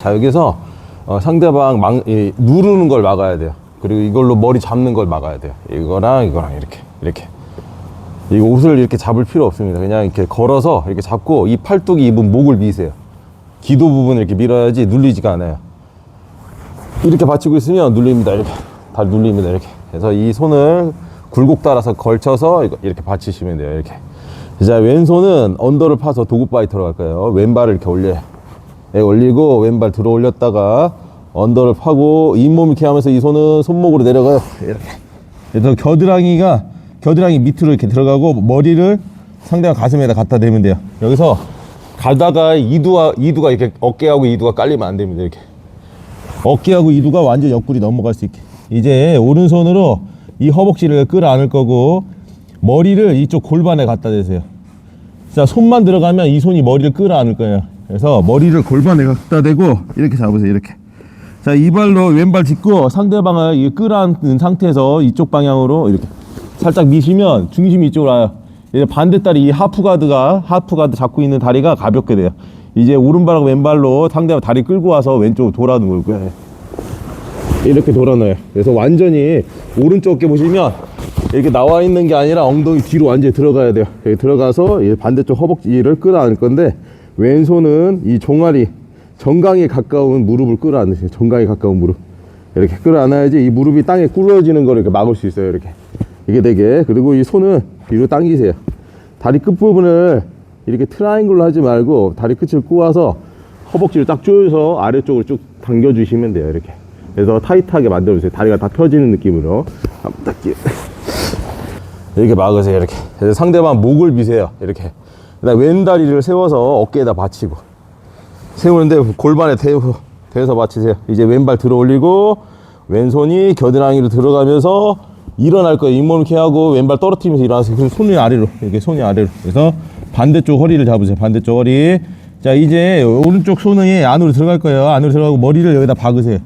자 여기서 어, 상대방 망, 이, 누르는 걸 막아야 돼요. 그리고 이걸로 머리 잡는 걸 막아야 돼요. 이거랑 이거랑 이렇게 이렇게. 이 옷을 이렇게 잡을 필요 없습니다. 그냥 이렇게 걸어서 이렇게 잡고 이 팔뚝이 입은 목을 미세요. 기도 부분을 이렇게 밀어야지 눌리지가 않아요. 이렇게 받치고 있으면 눌립니다. 이렇게 다 눌립니다. 이렇게. 그래서 이 손을 굴곡 따라서 걸쳐서 이렇게 받치시면 돼요. 이렇게. 자 왼손은 언더를 파서 도구 파이터로 갈 거예요. 왼발을 이렇게 올려요. 예, 올리고 왼발 들어 올렸다가 언더를 파고 잇몸 이렇게 하면서 이 손은 손목으로 내려가요. 이렇게. 그래서 겨드랑이가 겨드랑이 밑으로 이렇게 들어가고 머리를 상대방 가슴에다 갖다 대면 돼요. 여기서 가다가 이두가 이두가 이렇게 어깨하고 이두가 깔리면 안 됩니다. 이렇게. 어깨하고 이두가 완전 옆구리 넘어갈 수 있게. 이제 오른손으로 이 허벅지를 끌어안을 거고 머리를 이쪽 골반에 갖다 대세요. 자, 손만 들어가면 이 손이 머리를 끌어안을 거예요. 그래서 머리를 골반에 갖다 대고 이렇게 잡으세요. 이렇게. 자, 이 발로 왼발 짚고 상대방을 이 끌어안는 상태에서 이쪽 방향으로 이렇게 살짝 미시면 중심이 이쪽으로 와요. 이제 반대 다리 이 하프 가드가 하프 가드 잡고 있는 다리가 가볍게 돼요. 이제 오른발하고 왼발로 상대방 다리 끌고 와서 왼쪽으로 돌아 누울 거예요. 이렇게 돌아놔요. 그래서 완전히 오른쪽 어깨 보시면 이렇게 나와 있는 게 아니라 엉덩이 뒤로 완전히 들어가야 돼요. 여기 들어가서 이 반대쪽 허벅지를 끌어안을 건데 왼손은 이 종아리 정강에 가까운 무릎을 끌어안으세요. 정강에 가까운 무릎. 이렇게 끌어안아야지 이 무릎이 땅에 꿇어지는 걸 이렇게 막을 수 있어요. 이렇게. 이게 되게. 그리고 이 손은 뒤로 당기세요. 다리 끝부분을 이렇게 트라이앵글로 하지 말고 다리 끝을 꼬아서 허벅지를 딱 조여서 아래쪽으로 쭉 당겨주시면 돼요. 이렇게. 그래서 타이트하게 만들어주세요. 다리가 다 펴지는 느낌으로. 한번 딱 끼- 이렇게 막으세요. 이렇게. 상대방 목을 미세요. 이렇게. 그다음 왼다리를 세워서 어깨에다 받치고. 세우는데 골반에 대고, 대서 받치세요. 이제 왼발 들어 올리고, 왼손이 겨드랑이로 들어가면서 일어날 거예요. 잇몸 이렇게 하고, 왼발 떨어뜨리면서 일어나세요. 그래서 손이 아래로. 이렇게 손이 아래로. 그래서 반대쪽 허리를 잡으세요. 반대쪽 허리. 자, 이제 오른쪽 손이 안으로 들어갈 거예요. 안으로 들어가고 머리를 여기다 박으세요.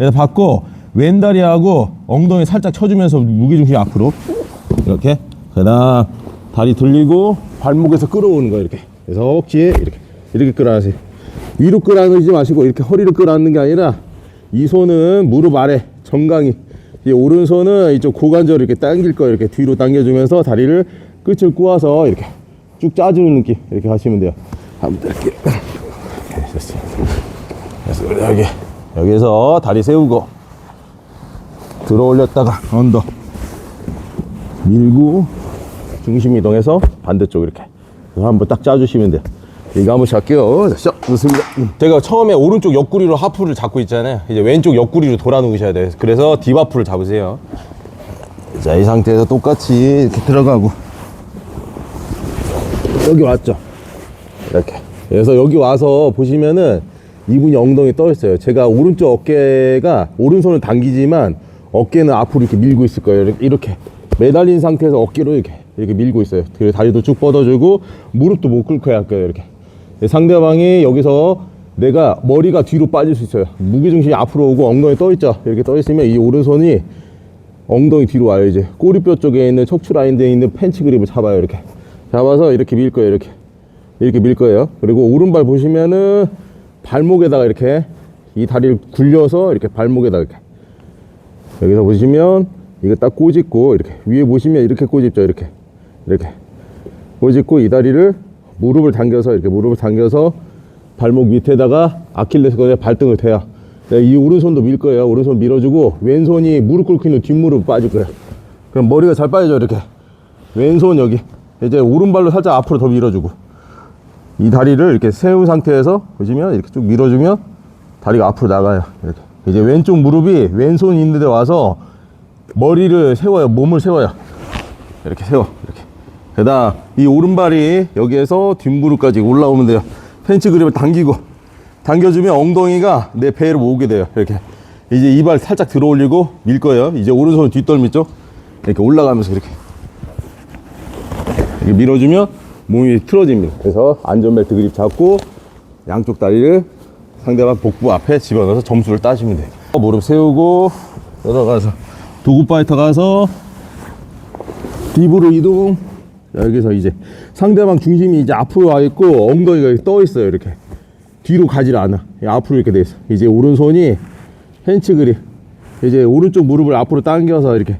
여기다 박고, 왼다리하고 엉덩이 살짝 쳐주면서 무게중심 앞으로. 이렇게. 그 다음, 다리 들리고, 발목에서 끌어오는 거예요. 이렇게. 그래서 허벅지에 이렇게. 이렇게 끌어안으세요. 위로 끌어안지 마시고 이렇게 허리를 끌어안는 게 아니라 이 손은 무릎 아래 정강이 이 오른손은 이쪽 고관절을 이렇게 당길 거예요 이렇게 뒤로 당겨주면서 다리를 끝을 꼬아서 이렇게 쭉 짜주는 느낌 이렇게 하시면 돼요 한번 됐어요 그래서 여기 여기서 다리 세우고 들어 올렸다가 언더 밀고 중심 이동해서 반대쪽 이렇게 한번 딱 짜주시면 돼요. 이거 한번 할게요. 자 좋습니다. 제가 처음에 오른쪽 옆구리로 하프를 잡고 있잖아요. 이제 왼쪽 옆구리로 돌아 누우셔야 돼요. 그래서 딥하프를 잡으세요. 자 이 상태에서 똑같이 이렇게 들어가고. 여기 왔죠? 이렇게. 그래서 여기 와서 보시면은 이분이 엉덩이 떠 있어요. 제가 오른쪽 어깨가 오른손을 당기지만 어깨는 앞으로 이렇게 밀고 있을 거예요. 이렇게 매달린 상태에서 어깨로 이렇게 이렇게 밀고 있어요. 그리고 다리도 쭉 뻗어주고 무릎도 못 꿇고 할 거예요 이렇게. 상대방이 여기서 내가 머리가 뒤로 빠질 수 있어요. 무게중심이 앞으로 오고 엉덩이 떠 있죠. 이렇게 떠 있으면 이 오른손이 엉덩이 뒤로 와요 이제. 꼬리뼈 쪽에 있는 척추 라인대에 있는 팬치 그립을 잡아요 이렇게. 잡아서 이렇게 밀 거예요 이렇게. 이렇게 밀 거예요. 그리고 오른발 보시면은 발목에다가 이렇게 이 다리를 굴려서 이렇게 발목에다 이렇게. 여기서 보시면 이거 딱 꼬집고 이렇게 위에 보시면 이렇게 꼬집죠 이렇게 이렇게. 꼬집고 이 다리를 무릎을 당겨서 이렇게 무릎을 당겨서 발목 밑에다가 아킬레스건에 발등을 대야. 네, 이 오른손도 밀 거예요. 오른손 밀어주고 왼손이 무릎 꿇고 있는 뒷무릎 빠질 거예요. 그럼 머리가 잘 빠지죠 이렇게. 왼손 여기. 이제 오른발로 살짝 앞으로 더 밀어주고. 이 다리를 이렇게 세운 상태에서 보시면 이렇게 쭉 밀어주면 다리가 앞으로 나가요 이렇게. 이제 왼쪽 무릎이 왼손 있는 데 와서 머리를 세워요. 몸을 세워요. 이렇게 세워 이렇게 그 다음 이 오른발이 여기에서 뒷무릎까지 올라오면 돼요. 펜치 그립을 당기고 당겨주면 엉덩이가 내 배를 모으게 돼요. 이렇게. 이제 이발 살짝 들어 올리고 밀 거예요. 이제 오른손 뒷덜미 쪽 이렇게 올라가면서 이렇게. 이렇게 밀어주면 몸이 틀어집니다. 그래서 안전벨트 그립 잡고 양쪽 다리를 상대방 복부 앞에 집어넣어서 점수를 따시면 돼요. 무릎 세우고 들어가서 도구 파이터 가서 딥으로 이동 여기서 이제 상대방 중심이 이제 앞으로 와 있고 엉덩이가 떠 있어요 이렇게 뒤로 가질 않아. 앞으로 이렇게 돼 있어. 이제 오른손이 헨치 그립. 이제 오른쪽 무릎을 앞으로 당겨서 이렇게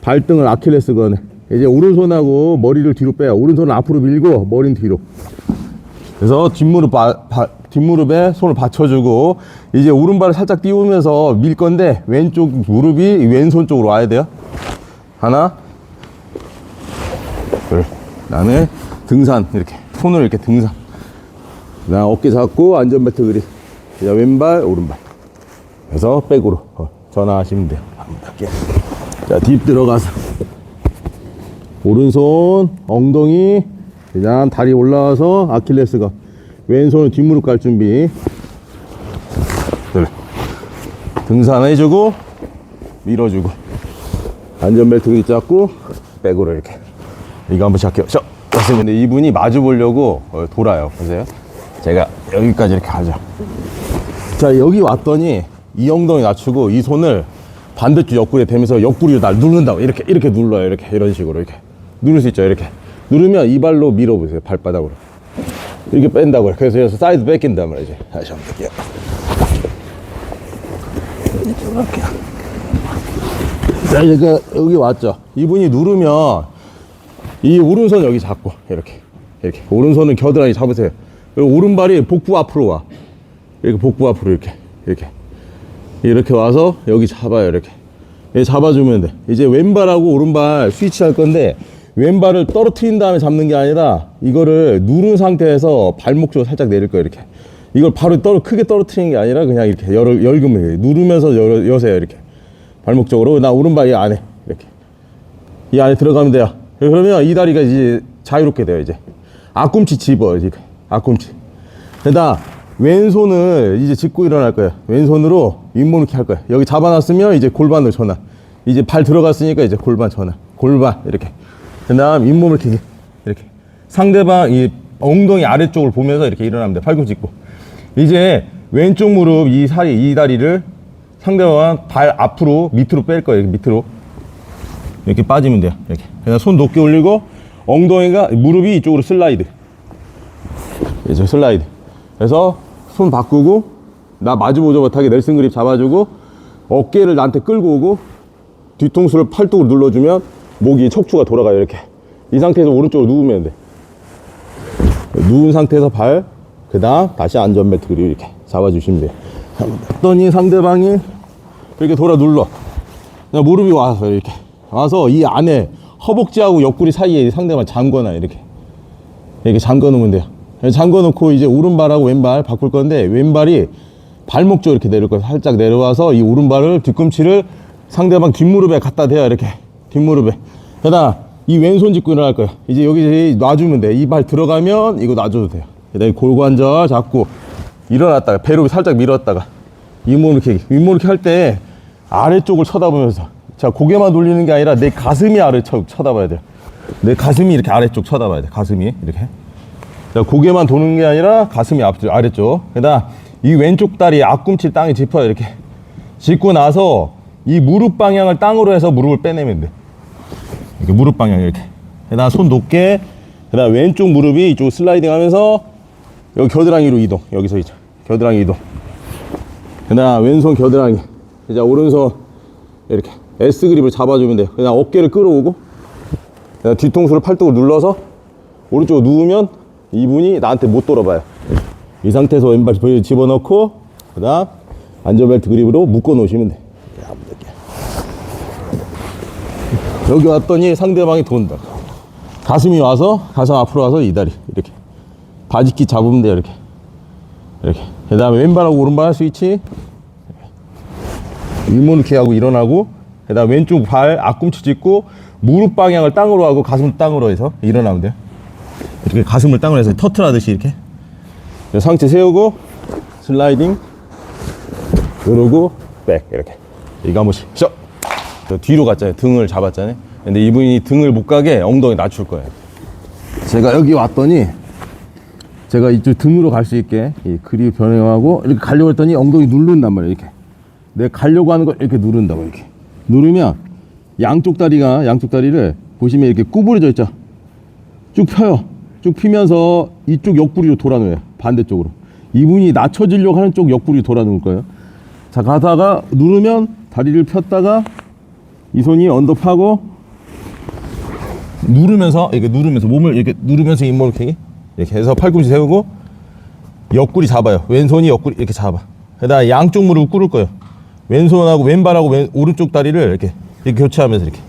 발등을 아킬레스 건에. 이제 오른손하고 머리를 뒤로 빼요. 오른손은 앞으로 밀고 머리는 뒤로. 그래서 뒷무릎 바, 바- 뒷무릎에 손을 받쳐주고 이제 오른발을 살짝 띄우면서 밀 건데 왼쪽 무릎이 왼손 쪽으로 와야 돼요. 하나, 둘. 그 다음에 등산 이렇게 손을 이렇게 등산. 그다음 어깨 잡고 안전벨트 그립. 그다음 왼발 오른발. 그래서 백으로 어, 전화하시면 돼요. 한번 할게요. 자, 딥 들어가서 오른손 엉덩이 그냥 다리 올라와서 아킬레스건 왼손은 뒷무릎 갈 준비 둘 등산해주고 밀어주고 안전벨트 그립 잡고 백으로 이렇게 이거 한번 시작해요. 자, 맞습니다. 이분이 마주 보려고 어, 돌아요. 보세요. 제가 여기까지 이렇게 가죠. 자 여기 왔더니 이 엉덩이 낮추고 이 손을 반대쪽 옆구리에 대면서 옆구리로 날 누른다고 이렇게 이렇게 눌러요. 이렇게 이런 식으로 이렇게. 누를 수 있죠 이렇게. 누르면 이 발로 밀어보세요 발바닥으로. 이렇게 뺀다고요. 그래서 여기서 사이드 뺏긴단 말이지. 다시 한번 볼게요 이쪽으로 할게요 자 이제 그 여기 왔죠. 이분이 누르면 이 오른손 여기 잡고 이렇게. 이렇게. 오른손은 겨드랑이 잡으세요. 그리고 오른발이 복부 앞으로 와. 이렇게 복부 앞으로 이렇게. 이렇게. 이렇게 와서 여기 잡아요 이렇게. 이렇게 잡아주면 돼. 이제 왼발하고 오른발 스위치 할 건데 왼발을 떨어뜨린 다음에 잡는 게 아니라 이거를 누른 상태에서 발목 쪽으로 살짝 내릴 거예요 이렇게. 이걸 바로 떨어 크게 떨어뜨리는 게 아니라 그냥 이렇게 열, 열금을. 누르면서 열, 여세요 이렇게. 발목 쪽으로. 나 오른발 이 안에. 이렇게. 이 안에 들어가면 돼요 그러면 이 다리가 이제 자유롭게 돼요 이제 앞꿈치 집어요 지금 앞꿈치 그다 왼손을 이제 짚고 일어날 거예요. 왼손으로 윗몸 이렇게 할 거예요. 여기 잡아놨으면 이제 골반으로 전환. 이제 발 들어갔으니까 이제 골반 전환. 골반 이렇게. 그 다음 윗몸을 이렇게 이렇게 상대방 이 엉덩이 아래쪽을 보면서 이렇게 돼. 팔꿈치 짚고. 이제 왼쪽 무릎 이 살이 이 다리를 상대방 발 앞으로 밑으로 뺄 거예요. 밑으로. 이렇게 빠지면 돼요. 이렇게. 그냥 손 높게 올리고 엉덩이가 무릎이 이쪽으로 슬라이드. 이제 슬라이드. 그래서 손 바꾸고 나 마주보지 못하게 넬슨 그립 잡아주고 어깨를 나한테 끌고 오고 뒤통수를 팔뚝으로 눌러주면 목이 척추가 돌아가요 이렇게 이 상태에서 오른쪽으로 누우면 돼 누운 상태에서 발 그 다음 다시 안전벨트 그리고 이렇게 잡아주시면 돼요 했더니 상대방이 이렇게 돌아 눌러 그냥 무릎이 와서 이렇게 와서 이 안에 허벅지하고 옆구리 사이에 상대방 잠궈놔 이렇게 이렇게 잠궈 놓으면 돼요. 잠궈 놓고 이제 오른발하고 왼발 바꿀 건데 왼발이 발목 쪽 이렇게 내릴 거예요. 살짝 내려와서 이 오른발을 뒤꿈치를 상대방 뒷무릎에 갖다 대요. 이렇게 뒷무릎에. 그다음 이 왼손 짚고 일어날 거예요. 이제 여기 놔주면 돼. 이 발 들어가면 이거 놔줘도 돼요. 그다음에 골관절 잡고 일어났다가 배로 살짝 밀었다가 이몸 이렇게 윗몸 이렇게 할 때 아래쪽을 쳐다보면서 자 고개만 돌리는 게 아니라 내 가슴이 아래쪽 쳐다봐야 돼요. 내 가슴이 이렇게 아래쪽 쳐다봐야 돼. 가슴이 이렇게. 자, 고개만 도는 게 아니라 가슴이 앞쪽 아래쪽. 그다음 이 왼쪽 다리 앞꿈치 땅에 짚어요. 이렇게. 짚고 나서 이 무릎 방향을 땅으로 해서 무릎을 빼내면 돼. 이렇게 무릎 방향 이렇게. 그다음 손 높게. 그다음 왼쪽 무릎이 이쪽 슬라이딩 하면서 여기 겨드랑이로 이동. 여기서 이제 겨드랑이 이동. 그다음 왼손 겨드랑이. 이제 오른손 이렇게 S 그립을 잡아주면 돼요. 그다음 어깨를 끌어오고 그냥 뒤통수를 팔뚝으로 눌러서 오른쪽으로 누우면 이분이 나한테 못 돌아봐요. 이 상태에서 왼발 집어넣고 그 다음 안전벨트 그립으로 묶어 놓으시면 돼. 야, 한번 볼게요. 여기 왔더니 상대방이 돈다. 가슴이 와서 가슴 앞으로 와서 이 다리 이렇게 바지끼 잡으면 돼요 이렇게 이렇게. 그 다음에 왼발하고 오른발 스위치 이렇게 하고 일어나고 그다음 왼쪽 발 앞꿈치 짚고 무릎 방향을 땅으로 하고 가슴 땅으로 해서 일어나면 돼요. 이렇게 가슴을 땅으로 해서 터틀하듯이 이렇게 상체 세우고 슬라이딩 그러고 백 이렇게 이거 한 번씩 셔. 저 뒤로 갔잖아요. 등을 잡았잖아요. 근데 이분이 등을 못 가게 엉덩이 낮출 거예요. 제가 여기 왔더니 제가 이쪽 등으로 갈 수 있게 이 그립 변형하고 이렇게 가려고 했더니 엉덩이 누른단 말이에요. 이렇게 내가 가려고 하는 걸 이렇게 누른다고 이렇게 누르면 양쪽 다리가 양쪽 다리를 보시면 이렇게 구부러져 있죠 쭉 펴요 쭉 피면서 이쪽 옆구리로 돌아놓아요 반대쪽으로 이분이 낮춰지려고 하는 쪽 옆구리 돌아 누울 거예요. 자, 가다가 누르면 다리를 폈다가 이 손이 언더파고 누르면서 이렇게 누르면서 몸을 이렇게 누르면서 잇몸을 이렇게 이렇게 해서 팔꿈치 세우고 옆구리 잡아요. 왼손이 옆구리 이렇게 잡아. 그다음 양쪽 무릎 꿇을 거예요. 왼손하고 왼발하고 왼, 오른쪽 다리를 이렇게, 이렇게 교체하면서 이렇게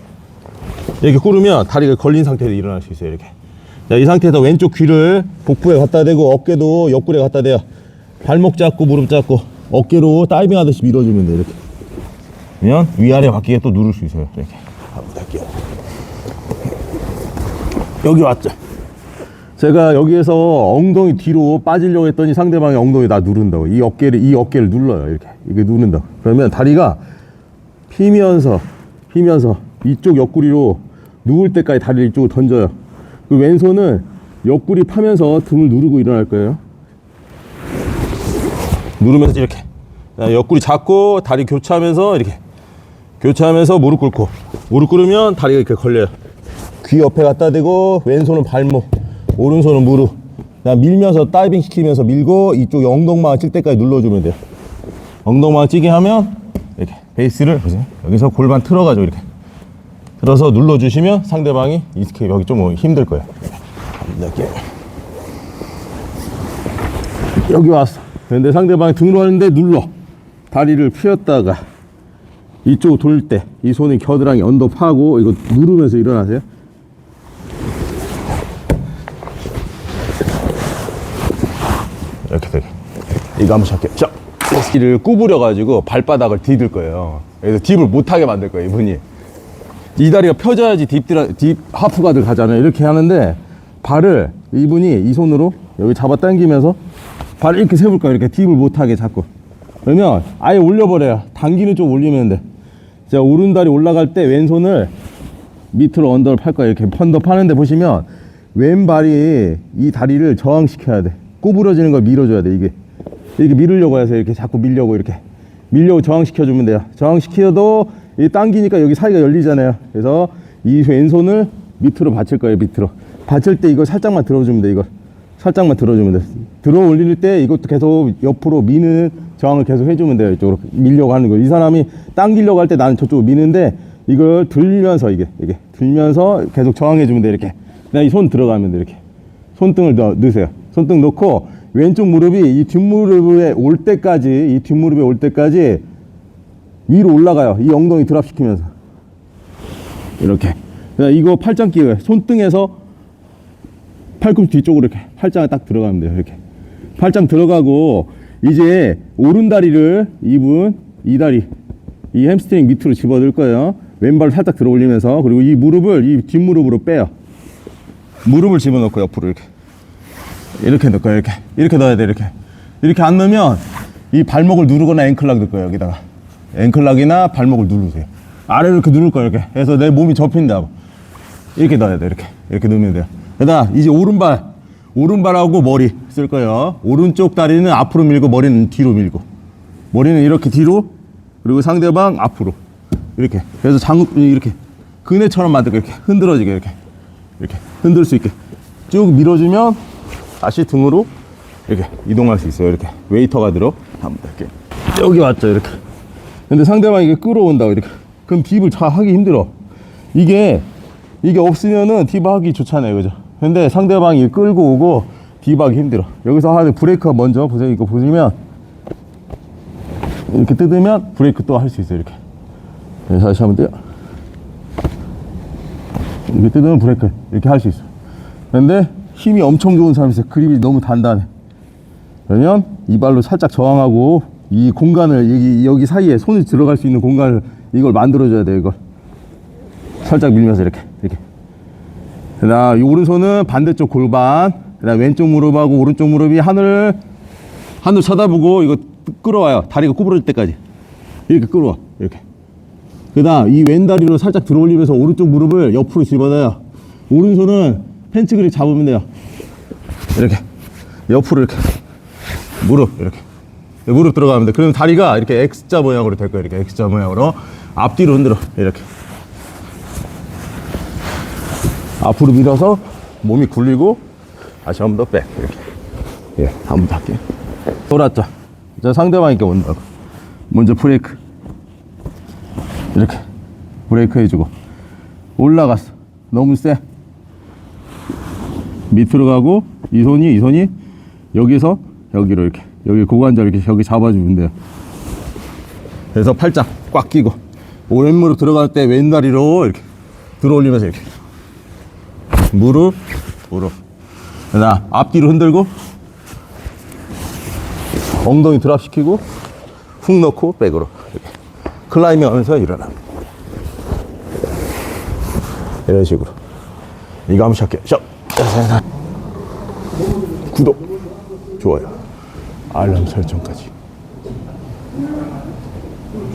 이렇게 꿇으면 다리가 걸린 상태에서 일어날 수 있어요. 이렇게. 자, 이 상태에서 왼쪽 귀를 복부에 갖다 대고 어깨도 옆구리에 갖다 대요. 발목 잡고 무릎 잡고 어깨로 다이빙 하듯이 밀어주면 돼요. 이렇게. 그러면 위아래 바뀌게 또 누를 수 있어요. 이렇게. 한번 할게요. 여기 왔죠. 제가 여기에서 엉덩이 뒤로 빠지려고 했더니 상대방이 엉덩이 나 누른다고. 이 어깨를, 이 어깨를 눌러요. 이렇게. 이게 누른다. 그러면 다리가 피면서, 피면서 이쪽 옆구리로 누울 때까지 다리를 이쪽으로 던져요. 그 왼손은 옆구리 파면서 등을 누르고 일어날 거예요. 누르면서 이렇게. 자, 옆구리 잡고 다리 교차하면서 이렇게. 교차하면서 무릎 꿇고. 무릎 꿇으면 다리가 이렇게 걸려요. 귀 옆에 갖다 대고 왼손은 발목, 오른손은 무릎. 그냥 밀면서 다이빙 시키면서 밀고 이쪽 엉덩방아 찔 때까지 눌러주면 돼요. 엉덩방아 찌게 하면 이렇게 베이스를 보세요. 여기서 골반 틀어가지고 이렇게 틀어서 눌러주시면 상대방이 이렇게 여기 좀 힘들 거예요. 이렇게 여기 왔어. 근데 상대방이 등으로 하는데 눌러. 다리를 펴었다가 이쪽 돌 때 이 손이 겨드랑이 언더 파고 이거 누르면서 일어나세요. 이렇게 되게. 이거 한번 시작해. 자, 이를 구부려 가지고 발바닥을 디딜 거예요. 그래서 딥을 못 하게 만들 거예요, 이분이. 이 다리가 펴져야지 딥, 딥 하프가 들어가잖아요. 이렇게 하는데 발을 이분이 이 손으로 여기 잡아 당기면서 발을 이렇게 세울 거예요. 이렇게 딥을 못 하게 자꾸. 그러면 아예 올려버려요. 당기는 쪽 올리면 돼. 자, 오른 다리 올라갈 때 왼손을 밑으로 언더를 팔 거예요. 이렇게 펀더 파는데 보시면 왼발이 이 다리를 저항시켜야 돼. 구부러지는 걸 밀어줘야 돼. 이게 이렇게 밀으려고 해서 이렇게 자꾸 밀려고 이렇게 밀려고 저항시켜주면 돼요. 저항시켜도 이 당기니까 여기 사이가 열리잖아요. 그래서 이 왼손을 밑으로 받칠 거예요. 밑으로 받칠 때 이거 살짝만 들어주면 돼. 이거 살짝만 들어주면 돼. 들어 올릴 때 이것도 계속 옆으로 미는 저항을 계속 해주면 돼요. 이쪽으로 밀려고 하는 거. 이 사람이 당기려고 할 때 나는 저쪽으로 미는데 이걸 들면서 이게 이게 들면서 계속 저항해주면 돼. 이렇게. 그다음 이손 들어가면 돼. 이렇게. 손등을 넣, 넣으세요. 손등 넣고 왼쪽 무릎이 이 뒷무릎에 올 때까지 이 뒷무릎에 올 때까지 위로 올라가요. 이 엉덩이 드랍 시키면서 이렇게. 이거 팔짱 끼워요. 손등에서 팔꿈치 뒤쪽으로 이렇게 팔짱에 딱 들어가면 돼요. 이렇게. 팔짱 들어가고 이제 오른 다리를 이분 이 다리 이 햄스트링 밑으로 집어넣을 거예요. 왼발 살짝 들어 올리면서 그리고 이 무릎을 이 뒷무릎으로 빼요. 무릎을 집어넣고 옆으로 이렇게 이렇게 넣을 거예요. 이렇게 이렇게 넣어야 돼. 이렇게 이렇게 안 넣으면 이 발목을 누르거나 앵클락 넣을 거예요. 여기다가 앵클락이나 발목을 누르세요. 아래로 이렇게 누를 거예요. 이렇게 해서 내 몸이 접힌다. 이렇게 넣어야 돼. 이렇게 이렇게 넣으면 돼요. 그다음 이제 오른발 오른발하고 머리 쓸 거예요. 오른쪽 다리는 앞으로 밀고 머리는 뒤로 밀고 머리는 이렇게 뒤로 그리고 상대방 앞으로 이렇게 그래서 장 이렇게 그네처럼 만들고 이렇게 흔들어지게 이렇게 이렇게 흔들 수 있게 쭉 밀어주면 다시 등으로 이렇게 이동할 수 있어요. 이렇게 웨이터가 들어 한번 이렇게 여기 왔죠. 이렇게 근데 상대방이 이게 끌어온다고 이렇게 그럼 딥을 잘 하기 힘들어. 이게 이게 없으면은 딥 하기 좋잖아요. 그죠? 근데 상대방이 끌고 오고 딥 하기 힘들어. 여기서 하는 브레이크가 먼저 보세요. 이거 보시면 이렇게 뜯으면 브레이크 또 할 수 있어요. 이렇게. 네, 다시 하면 돼요. 이렇게 뜯으면 브레이크 이렇게 할 수 있어. 근데 힘이 엄청 좋은 사람이 있어요. 그립이 너무 단단해. 그러면 이 발로 살짝 저항하고 이 공간을 여기 여기 사이에 손이 들어갈 수 있는 공간을 이걸 만들어줘야 돼요. 이걸 살짝 밀면서 이렇게 이렇게. 그다음 이 오른손은 반대쪽 골반. 그다음 왼쪽 무릎하고 오른쪽 무릎이 하늘 하늘 쳐다보고 이거 끌어와요. 다리가 구부러질 때까지 이렇게 끌어와 이렇게. 그다음 이 왼 다리로 살짝 들어올리면서 오른쪽 무릎을 옆으로 집어넣어요. 오른손은 펜치 그립 잡으면 돼요. 이렇게 옆으로 이렇게 무릎 이렇게 무릎 들어가면 돼. 그러면 다리가 이렇게 X자 모양으로 될 거예요. 이렇게 X자 모양으로 앞뒤로 흔들어 이렇게 앞으로 밀어서 몸이 굴리고 다시 한 번 더 백 이렇게 예, 한 번 더 할게요. 돌았죠. 자, 상대방에게 온다고. 먼저 브레이크. 이렇게. 브레이크 해주고. 올라갔어. 너무 세. 밑으로 가고, 이 손이, 이 손이 여기서 여기로 이렇게. 여기 고관절 이렇게 여기 잡아주면 돼요. 그래서 팔짱 꽉 끼고. 오른무릎 들어갈 때 왼다리로 이렇게 들어 올리면서 이렇게. 무릎, 무릎. 자, 앞뒤로 흔들고, 엉덩이 드랍 시키고 훅 넣고 백으로 이렇게 클라이밍 하면서 일어나 이런 식으로 이거 한번 시작해 샵 구독 좋아요 알람 설정까지